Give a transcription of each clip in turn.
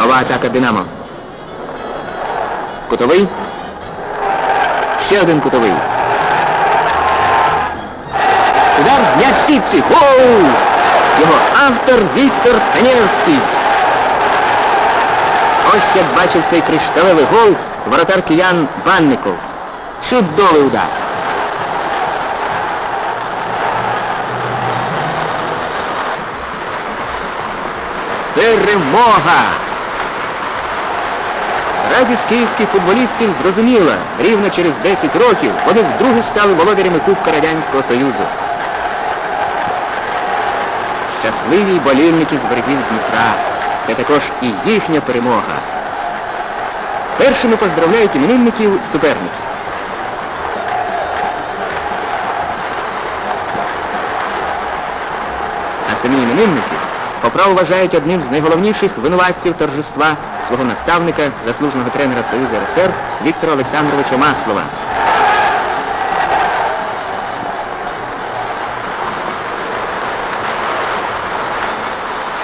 Нова атака Динамо. Кутовий. Ще один кутовий. Удар м'яч сітці. Гол! Його автор Віктор Канєвський. Ось як бачив цей кришталевий гол воротар киян Банников. Чудовий удар. Перемога! Радість київських футболістів зрозуміла, рівно через 10 років вони вдруге стали володарями Кубка Радянського Союзу. Щасливі болільники з берегів Дніпра. Це також і їхня перемога. Першими поздравляють іменинників суперників. А самі іменинники по праву вважають одним з найголовніших винуватців торжества свого наставника, заслуженого тренера Союзу РСР Віктора Олександровича Маслова.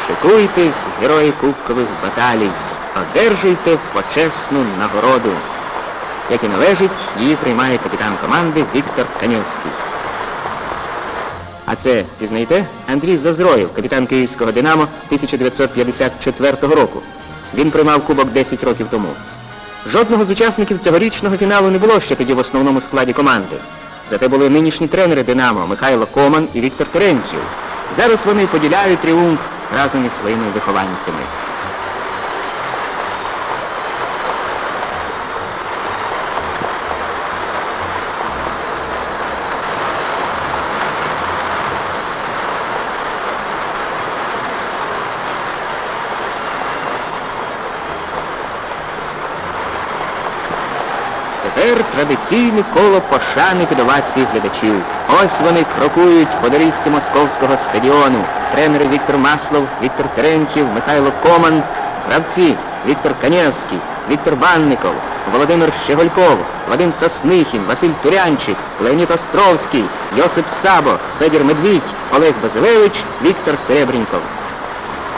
Шикуйтесь, герої кубкових баталій, одержуйте почесну нагороду. Як і належить, її приймає капітан команди Віктор Канівський. А це, пізнаєте, Андрій Зазроєв, капітан київського Динамо 1954 року. Він приймав кубок 10 років тому. Жодного з учасників цьогорічного фіналу не було ще тоді в основному складі команди. Зате були нинішні тренери Динамо Михайло Коман і Віктор Теренцію. Зараз вони поділяють тріумф разом із своїми вихованцями. Тепер традиційне коло пошани під овації глядачів. Ось вони крокують по доріжці московського стадіону. Тренери Віктор Маслов, Віктор Терентьєв, Михайло Коман, гравці Віктор Канєвський, Віктор Банников, Володимир Щегольков, Вадим Соснихін, Василь Турянчик, Леонід Островський, Йосип Сабо, Федір Медвідь, Олег Базилевич, Віктор Серебреньков.